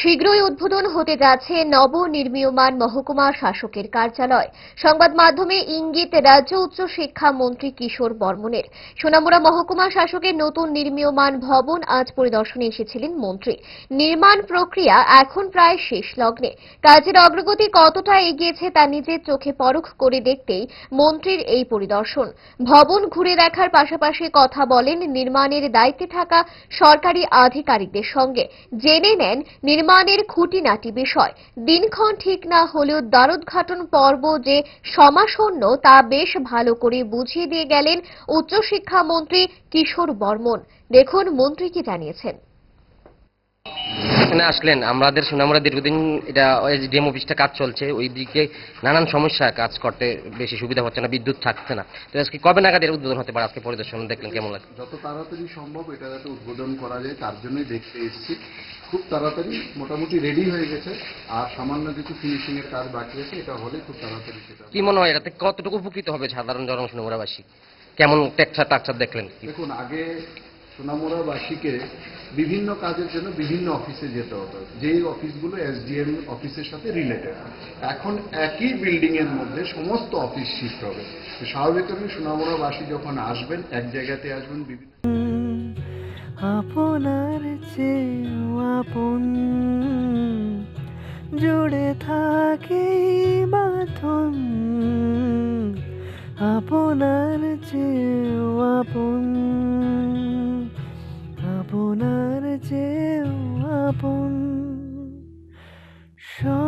শীঘ্রই উদ্বোধন হতে যাচ্ছে নবনির্মীয়মান মহকুমা শাসকের কার্যালয়। সংবাদ মাধ্যমে ইঙ্গিত, রাজ্য উচ্চ শিক্ষা মন্ত্রী কিশোর বর্মনের। সোনামুড়া মহকুমা শাসকের নতুন নির্মীয়মান ভবন আজ পরিদর্শনে এসেছিলেন মন্ত্রী। নির্মাণ প্রক্রিয়া এখন প্রায় শেষ লগ্নে। কাজের অগ্রগতি কতটা এগিয়েছে তা নিজের চোখে পরখ করে দেখতেই মন্ত্রীর এই পরিদর্শন। ভবন ঘুরে দেখার পাশাপাশি কথা বলেন, নির্মাণের দায়িত্বে থাকা সরকারি আধিকারিকদের সঙ্গে। জেনে নেন নির্মাণের খুঁটিনাটি বিষয়। দিনক্ষণ ঠিক না হলেও দ্বারোদ্ঘাটন পর্ব যে সমাসন্ন তা বেশ ভালো করে বুঝিয়ে দিয়ে গেলেন উচ্চশিক্ষামন্ত্রী কিশোর বর্মন। দেখুন মন্ত্রী কি জানিয়েছেন। এখানে আসলেন। আমাদের সুনামরা দীর্ঘদিন এটা ডিএম অফিসটা কাজ চলছে ওই দিকে নানান সমস্যা কাজ করতে বেশি সুবিধা হচ্ছে না বিদ্যুৎ থাকছে না। তো আজকে কবে নাগাদ এর উদ্বোধন হতে পারে? আজকে পরিদর্শন দেখলেন কেমন লাগে? যত তাড়াতাড়ি সম্ভব এটা যাতে উদ্বোধন করা যায় তার জন্যই দেখতে এসেছি। খুব তাড়াতাড়ি মোটামুটি রেডি হয়ে গেছে। আর সামান্য কিছু ফিনিশিং এর কাজ বাকি আছে এটা হলে খুব তাড়াতাড়ি সেটা কি মনে হয় এটাতে কতটুকু উপকৃত হবে সাধারণ জন সুনামরাবাসী কেমন টেকচার টাকচার দেখলেন? দেখুন আগে সোনামুড়াবাসীকে বিভিন্ন কাজের জন্য বিভিন্ন অফিসে যেতে হতো। যেই অফিসগুলো এসডিএম অফিসের সাথে রিলেটেড এখন একই বিল্ডিং এর মধ্যে সমস্ত অফিস শিফট হবে। স্বাভাবিকভাবে সোনামুড়াবাসী যখন আসবেন, এক জায়গাতে আসবেন, বিভিন্ন আপনার চেয়েও আপন। জুড়ে থাকে বাঁধন আপনার চেয়েও আপন। চেয়েও আপন সব